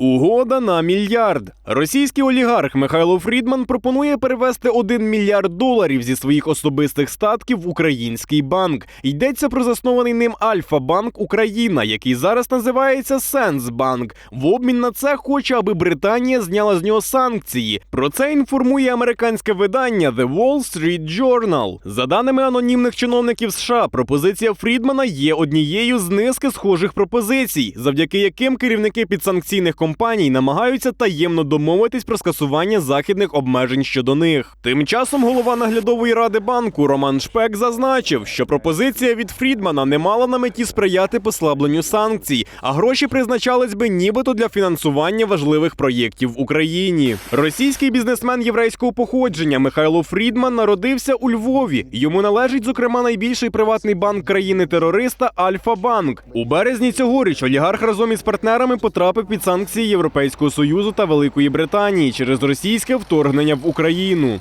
Угода на мільярд. Російський олігарх Михайло Фрідман пропонує перевести 1 мільярд доларів зі своїх особистих статків в український банк. Йдеться про заснований ним Альфа-банк Україна, який зараз називається Сенсбанк. В обмін на це хоче, аби Британія зняла з нього санкції. Про це інформує американське видання The Wall Street Journal. За даними анонімних чиновників США, пропозиція Фрідмана є однією з низки схожих пропозицій, завдяки яким керівники підсанкційних компаній намагаються таємно домовитись про скасування західних обмежень щодо них. Тим часом голова наглядової ради банку Роман Шпек зазначив, що пропозиція від Фрідмана не мала на меті сприяти послабленню санкцій, а гроші призначались би нібито для фінансування важливих проєктів в Україні. Російський бізнесмен єврейського походження Михайло Фрідман народився у Львові. Йому належить, зокрема, найбільший приватний банк країни-терориста Альфа-банк. У березні цьогоріч олігарх разом із партнерами потрапив під санкції Європейського союзу та Великої Британії через російське вторгнення в Україну.